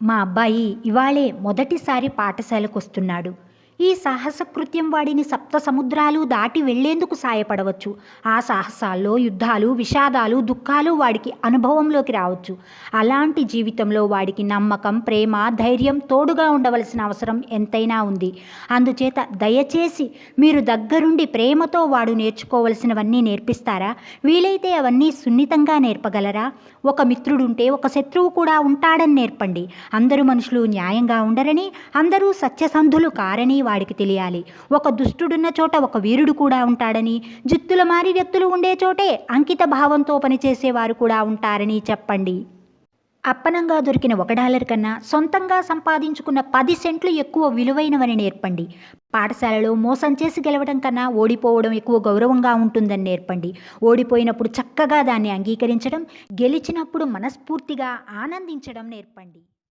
మా అబ్బాయి ఇవాళే మొదటిసారి పాఠశాలకు వస్తున్నాడు. ఈ సాహసకృత్యం వాడిని సప్త సముద్రాలు దాటి వెళ్ళేందుకు సాయపడవచ్చు. ఆ సాహసాల్లో యుద్ధాలు విషాదాలు దుఃఖాలు వాడికి అనుభవంలోకి రావచ్చు. అలాంటి జీవితంలో వాడికి నమ్మకం ప్రేమ ధైర్యం తోడుగా ఉండవలసిన అవసరం ఎంతైనా ఉంది. అందుచేత దయచేసి మీరు దగ్గరుండి ప్రేమతో వాడు నేర్చుకోవలసినవన్నీ నేర్పిస్తారా? వీలైతే అవన్నీ సున్నితంగా నేర్పగలరా? ఒక మిత్రుడుంటే ఒక శత్రువు కూడా ఉంటాడని నేర్పండి. అందరూ మనుషులు న్యాయంగా ఉండరని అందరూ సత్యసంధులు కారని వాడికి తెలియాలి. ఒక దుష్టుడున్న చోట ఒక వీరుడు కూడా ఉంటాడని జిత్తుల మారి వ్యక్తులు ఉండే చోటే అంకిత భావంతో పనిచేసేవారు కూడా ఉంటారని చెప్పండి. అప్పనంగా దొరికిన ఒక డాలర్ కన్నా సొంతంగా సంపాదించుకున్న పది సెంట్లు ఎక్కువ విలువైనవని నేర్పండి. పాఠశాలలో మోసం చేసి గెలవడం కన్నా ఓడిపోవడం ఎక్కువ గౌరవంగా ఉంటుందని నేర్పండి. ఓడిపోయినప్పుడు చక్కగా దాన్ని అంగీకరించడం గెలిచినప్పుడు మనస్ఫూర్తిగా ఆనందించడం నేర్పండి.